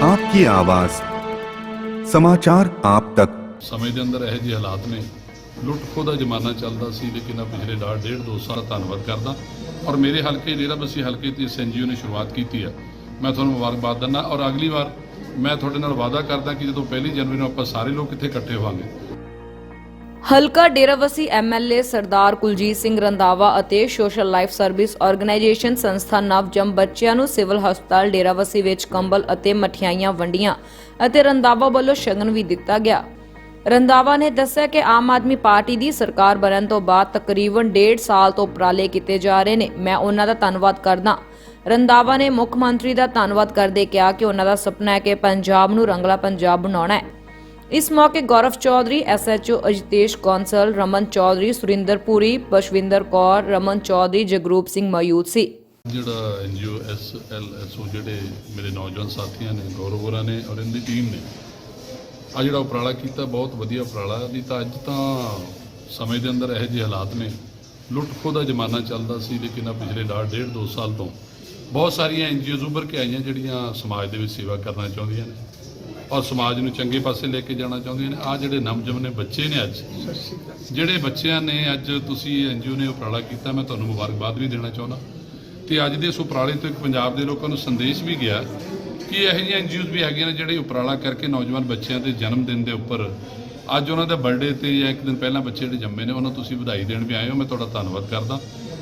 ਆਪਕੀ ਆਵਾਜ਼ ਸਮਾਚਾਰ ਆਪ ਤੱਕ ਸਮੇਂ ਦੇ ਅੰਦਰ ਇਹ ਜਿਹੇ ਹਾਲਾਤ ਨੇ ਲੁੱਟ ਖੋਹ ਦਾ ਜ਼ਮਾਨਾ ਚੱਲਦਾ ਸੀ ਲੇਕਿਨ ਆ ਪਿਛਲੇ ਡਾਢ ਡੇਢ ਦੋ ਸਾਲ ਧੰਨਵਾਦ ਕਰਦਾ ਔਰ ਮੇਰੇ ਹਲਕੇ ਡੇਰਾ ਬਸੀ ਹਲਕੇ ਤੇ ਇਸ ਐਨਜੀਓ ਨੇ ਸ਼ੁਰੂਆਤ ਕੀਤੀ ਆ ਮੈਂ ਤੁਹਾਨੂੰ ਮੁਬਾਰਕਬਾਦ ਦਿੰਦਾ ਔਰ ਅਗਲੀ ਵਾਰ ਮੈਂ ਤੁਹਾਡੇ ਨਾਲ ਵਾਅਦਾ ਕਰਦਾ ਕਿ ਜਦੋਂ ਪਹਿਲੀ ਜਨਵਰੀ ਨੂੰ ਆਪਾਂ ਸਾਰੇ ਲੋਕ ਇੱਥੇ ਇਕੱਠੇ ਹੋਵਾਂਗੇ ਹਲਕਾ ਡੇਰਾਵਸੀ ਐਮਐਲਏ ਸਰਦਾਰ ਕੁਲਜੀਤ ਸਿੰਘ ਰੰਦਾਵਾ ਅਤੇ ਸੋਸ਼ਲ ਲਾਈਫ ਸਰਵਿਸ ਆਰਗੇਨਾਈਜੇਸ਼ਨ ਸੰਸਥਾ ਨਵਜੰਮ ਬੱਚਿਆਂ ਨੂੰ ਸਿਵਲ ਹਸਪਤਾਲ ਡੇਰਾਵਸੀ ਵਿੱਚ ਕੰਬਲ ਅਤੇ ਮਠਿਆਈਆਂ ਵੰਡੀਆਂ ਅਤੇ ਰੰਦਾਵਾ ਵੱਲੋਂ ਸ਼ਗਨ ਵੀ ਦਿੱਤਾ ਗਿਆ। ਰੰਦਾਵਾ ਨੇ ਦੱਸਿਆ ਕਿ ਆਮ ਆਦਮੀ ਪਾਰਟੀ ਦੀ ਸਰਕਾਰ ਬਣਨ ਤੋਂ ਬਾਅਦ ਤਕਰੀਬਨ 1.5 ਸਾਲ ਤੋਂ ਉਪਰਾਲੇ ਕੀਤੇ ਜਾ ਰਹੇ ਨੇ। ਮੈਂ ਉਹਨਾਂ ਦਾ ਧੰਨਵਾਦ ਕਰਦਾ। ਰੰਦਾਵਾ ਨੇ ਮੁੱਖ ਮੰਤਰੀ ਦਾ ਧੰਨਵਾਦ ਕਰਦੇ ਕਿਹਾ ਕਿ ਉਹਨਾਂ ਦਾ ਸੁਪਨਾ ਹੈ ਕਿ ਪੰਜਾਬ ਨੂੰ ਰੰਗਲਾ ਪੰਜਾਬ ਬਣਾਉਣਾ ਹੈ। ਇਸ ਮੌਕੇ ਗੌਰਵ ਚੌਧਰੀ ਐਸਐਚਓ ਅਜਿਤੇਸ਼ ਕੌਂਸਲ, ਰਮਨ ਚੌਧਰੀ ਸੁਰਿੰਦਰਪੁਰੀ ਪਸ਼ਵਿੰਦਰ ਕੌਰ, ਰਮਨ ਚੌਧਰੀ, ਜਗਰੂਪ ਸਿੰਘ ਮੌਜੂਦ ਸੀ। ਜਿਹੜਾ ਐਨਜੀਓ ਐਸਐਲਐਸਓ ਜਿਹੜੇ ਮੇਰੇ ਨੌਜਵਾਨ ਸਾਥੀਆਂ ਨੇ, ਗੌਰਵ ਹੋਰਾਂ ਨੇ ਔਰ ਇਹਦੀ ਟੀਮ ਨੇ ਆ ਜਿਹੜਾ ਉਪਰਾਲਾ ਕੀਤਾ, ਬਹੁਤ ਵਧੀਆ ਉਪਰਾਲਾ ਨਹੀਂ ਤਾਂ ਅੱਜ ਤਾਂ ਸਮੇਂ ਦੇ ਅੰਦਰ ਇਹੋ ਜਿਹੇ ਹਾਲਾਤ ਨੇ। ਲੁੱਟ ਖੋਹ ਦਾ ਜ਼ਮਾਨਾ ਚੱਲਦਾ ਸੀ, ਲੇਕਿਨ ਆ ਪਿਛਲੇ ਡਾ- ਡੇਢ, ਦੋ ਸਾਲ ਤੋਂ ਬਹੁਤ ਸਾਰੀਆਂ ਐਨਜੀਓਜ਼ ਉੱਭਰ ਕੇ ਆਈਆਂ ਜਿਹੜੀਆਂ ਸਮਾਜ ਦੇ ਵਿੱਚ ਸੇਵਾ ਕਰਨਾ ਚਾਹੁੰਦੀਆਂ ਨੇ। ਔਰ ਸਮਾਜ ਨੂੰ ਚੰਗੇ ਪਾਸੇ ਲੈ ਕੇ ਜਾਣਾ ਚਾਹੁੰਦੀਆਂ ਨੇ। ਆ ਜਿਹੜੇ ਨਵਜੰਮੇ ਬੱਚੇ ਨੇ ਅੱਜ। ਜਿਹੜੇ ਬੱਚਿਆਂ ਨੇ ਅੱਜ ਤੁਸੀਂ ਐਨਜੀਓ ਨੇ ਉਪਰਾਲਾ ਕੀਤਾ, ਮੈਂ ਤੁਹਾਨੂੰ ਮੁਬਾਰਕਬਾਦ ਵੀ ਦੇਣਾ ਚਾਹੁੰਦਾ। ਤੇ ਅੱਜ ਦੇ ਇਸ ਉਪਰਾਲੇ ਤੋਂ ਇੱਕ ਪੰਜਾਬ ਦੇ ਲੋਕਾਂ ਨੂੰ ਸੰਦੇਸ਼ ਵੀ ਗਿਆ ਕਿ ਇਹੋ ਜਿਹੀਆਂ ਐਨਜੀਓਜ਼ ਵੀ ਹੈਗੀਆਂ ਨੇ ਜਿਹੜੇ ਉਪਰਾਲਾ ਕਰਕੇ ਨੌਜਵਾਨ ਬੱਚਿਆਂ ਦੇ ਜਨਮ ਦਿਨ ਦੇ ਉੱਪਰ ਅੱਜ ਉਹਨਾਂ ਦਾ ਬਰਥਡੇ ਤੇ ਜਾਂ ਇੱਕ ਦਿਨ ਪਹਿਲਾਂ ਬੱਚੇ ਜਿਹੜੇ ਜੰਮੇ ਨੇ, ਉਹਨਾਂ ਨੂੰ ਤੁਸੀਂ ਵਧਾਈ ਦੇਣ ਵੀ ਆਏ ਹੋ। ਮੈਂ ਤੁਹਾਡਾ ਧੰਨਵਾਦ ਕਰਦਾ।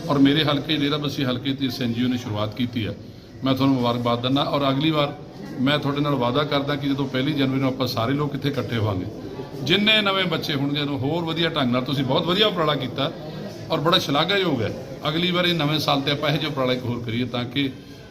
ਔਰ ਮੇਰੇ ਹਲਕੇ ਡੇਰਾਬੱਸੀ ਹਲਕੇ ਤੇ ਇਸ ਐਨਜੀਓ ਨੇ ਸ਼ੁਰੂਆਤ ਕੀਤੀ ਹੈ। ਮੈਂ ਤੁਹਾਨੂੰ ਮੁਬਾਰਕਬਾਦ ਦਿੰਦਾ। ਔਰ ਅਗਲੀ ਵਾਰ ਮੈਂ ਤੁਹਾਡੇ ਨਾਲ ਵਾਅਦਾ ਕਰਦਾ ਕਿ ਜਦੋਂ ਪਹਿਲੀ ਜਨਵਰੀ ਨੂੰ ਆਪਾਂ ਸਾਰੇ ਲੋਕ ਇੱਥੇ ਇਕੱਠੇ ਹੋਵਾਂਗੇ, ਜਿੰਨੇ ਨਵੇਂ ਬੱਚੇ ਹੋਣਗੇ ਨੂੰ ਹੋਰ ਵਧੀਆ ਢੰਗ ਨਾਲ ਤੁਸੀਂ ਬਹੁਤ ਵਧੀਆ ਉਪਰਾਲਾ ਕੀਤਾ ਔਰ ਬੜਾ ਸ਼ਲਾਘਾਯੋਗ ਹੈ। ਅਗਲੀ ਵਾਰੀ ਇਹ ਨਵੇਂ ਸਾਲ ਤੇ ਆਪਾਂ ਇਹੋ ਜਿਹਾ ਉਪਰਾਲਾ ਇੱਕ ਹੋਰ ਕਰੀਏ ਤਾਂ ਕਿ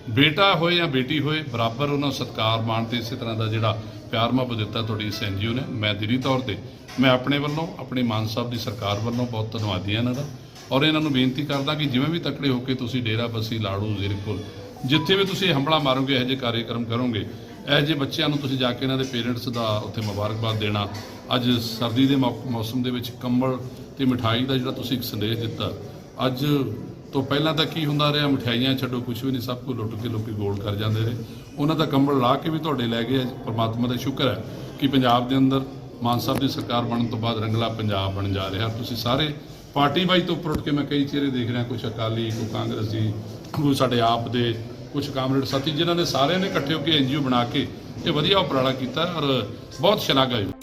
ਬੇਟਾ ਹੋਏ ਜਾਂ ਬੇਟੀ ਹੋਏ, ਬਰਾਬਰ ਉਹਨਾਂ ਨੂੰ ਸਤਿਕਾਰ ਮਾਣ ਤੇ ਇਸੇ ਤਰ੍ਹਾਂ ਦਾ ਜਿਹੜਾ ਪਿਆਰ ਮੁਹੱਬਤ ਦਿੱਤਾ ਤੁਹਾਡੀ ਇਸ ਐਨਜੀਓ ਨੇ। ਮੈਂ ਦਿਲੀ ਤੌਰ ਤੇ, ਮੈਂ ਆਪਣੇ ਵੱਲੋਂ, ਆਪਣੇ ਮਾਨ ਸਾਹਿਬ ਦੀ ਸਰਕਾਰ ਵੱਲੋਂ ਬਹੁਤ ਧੰਨਵਾਦੀ ਹਾਂ ਇਹਨਾਂ ਦਾ। ਔਰ ਇਹਨਾਂ ਨੂੰ ਬੇਨਤੀ ਕਰਦਾ ਕਿ ਜਿਵੇਂ ਵੀ ਤਕੜੇ ਹੋ ਕੇ ਤੁਸੀਂ ਡੇਰਾ, ਬੱਸੀ, ਲਾੜੂ ਜ਼ੀਰਕਪੁਰ ਜਿੱਥੇ ਵੀ ਤੁਸੀਂ ਹੰਬਲਾ ਮਾਰੋਗੇ, ਇਹੋ ਜਿਹੇ ਕਾਰਜਕ੍ਰਮ ਕਰੋਗੇ, ਇਹੋ ਜਿਹੇ ਬੱਚਿਆਂ ਨੂੰ ਤੁਸੀਂ ਜਾ ਕੇ ਇਹਨਾਂ ਦੇ ਪੇਰੈਂਟਸ ਦਾ ਉੱਥੇ ਮੁਬਾਰਕਬਾਦ ਦੇਣਾ। ਅੱਜ ਸਰਦੀ ਦੇ ਮੌਸਮ ਦੇ ਵਿੱਚ ਕੰਬਲ ਤੇ ਮਠਾਈ ਦਾ ਜਿਹੜਾ ਤੁਸੀਂ ਇੱਕ ਸੰਦੇਸ਼ ਦਿੱਤਾ, ਅੱਜ ਤੋਂ ਪਹਿਲਾਂ ਤਾਂ ਕੀ ਹੁੰਦਾ ਰਿਹਾ ਮਠਿਆਈਆਂ ਛੱਡੋ ਕੁਝ ਵੀ ਨਹੀਂ, ਸਭ ਕੁਝ ਲੁੱਟ ਕੇ ਲੋਕੀ ਗੋਲ ਕਰ ਜਾਂਦੇ ਰਹੇ। ਉਹਨਾਂ ਦਾ ਕੰਬਲ ਲਾ ਕੇ ਵੀ ਤੁਹਾਡੇ ਲੈ ਗਏ ਪਰਮਾਤਮਾ ਦਾ ਸ਼ੁਕਰ ਹੈ ਕਿ ਪੰਜਾਬ ਦੇ ਅੰਦਰ ਮਾਨ ਸਾਹਿਬ ਦੀ ਸਰਕਾਰ ਬਣਨ ਤੋਂ ਬਾਅਦ ਰੰਗਲਾ ਪੰਜਾਬ ਬਣ ਜਾ ਰਿਹਾ। ਤੁਸੀਂ ਸਾਰੇ ਪਾਰਟੀ ਵਾਈ ਤੋਂ ਉੱਪਰ ਉੱਠ ਕੇ ਮੈਂ ਕਈ ਚਿਹਰੇ ਦੇਖ ਰਿਹਾ ਕੁਝ ਅਕਾਲੀ, ਕੋਈ ਕਾਂਗਰਸੀ ਕੋਈ ਸਾਡੇ ਆਪ ਦੇ ਕੁਝ ਕਾਮਰੇਡ ਸਾਥੀ ਜਿਨ੍ਹਾਂ ਨੇ ਸਾਰਿਆਂ ਨੇ ਇਕੱਠੇ ਹੋ ਕੇ ਐਨਜੀਓ ਬਣਾ ਕੇ ਇਹ ਵਧੀਆ ਉਪਰਾਲਾ ਕੀਤਾ ਔਰ ਬਹੁਤ ਸ਼ਲਾਘਾਯੋਗ।